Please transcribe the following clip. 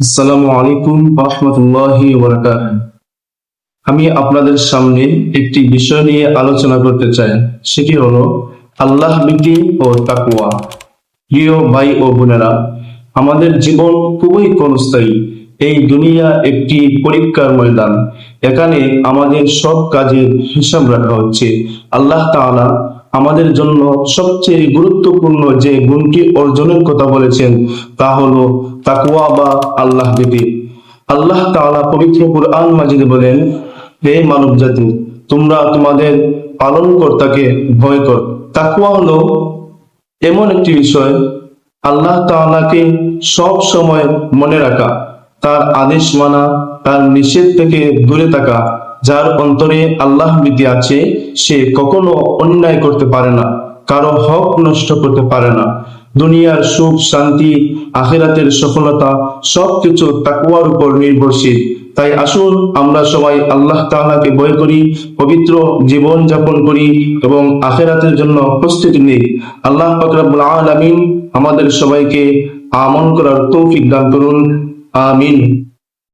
আসসালামু আলাইকুম রহমতুল্লাহি আমি আপনাদের সামনে একটি বিষয় নিয়ে আলোচনা করতে চাই, সেটি হলো আল্লাহ ভীতি ও তাকুয়া প্রিয় ভাই ও বোনেরা, আমাদের জীবন খুবই ক্ষণস্থায়ী। এই দুনিয়া একটি পরীক্ষার ময়দান। এখানে আমাদের সব কাজের হিসাব রাখা হচ্ছে। আল্লাহ তাআলা আমাদের জন্য সবচেয়ে গুরুত্বপূর্ণ যে গুণটি অর্জনের কথা বলেছেন, তা হলো তাকুয়া বা আল্লাহ ভীতি আল্লাহ তাআলা পবিত্র কুরআন মাজিদে বলেন, হে মানব জাতি তোমরা তোমাদের পালনকর্তাকে ভয় কর। তাকুয়া হলো এমন একটি বিষয়, আল্লাহ তাআলাকে সব সময় মনে রাখা, তার আদেশ মানা, তার নিষেধ থেকে দূরে থাকা। যার অন্তরে আল্লাহ ভীতি আছে, সে কখনো অন্যায় করতে পারে না, কারও হক নষ্ট করতে পারে না। দুনিয়ার সুখ, শান্তি, আখেরাতের সফলতা সবকিছু তাকুয়ার উপর নির্ভরশীল। তাই আসুন আমরা সবাই আল্লাহ তাআলাকে ভয় করি, পবিত্র জীবন যাপন করি এবং আখেরাতের জন্য প্রস্তুতি নিই। আল্লাহ আলামিন আমাদের সবাইকে আমল করার তৌফিক দান করুন। আমিন।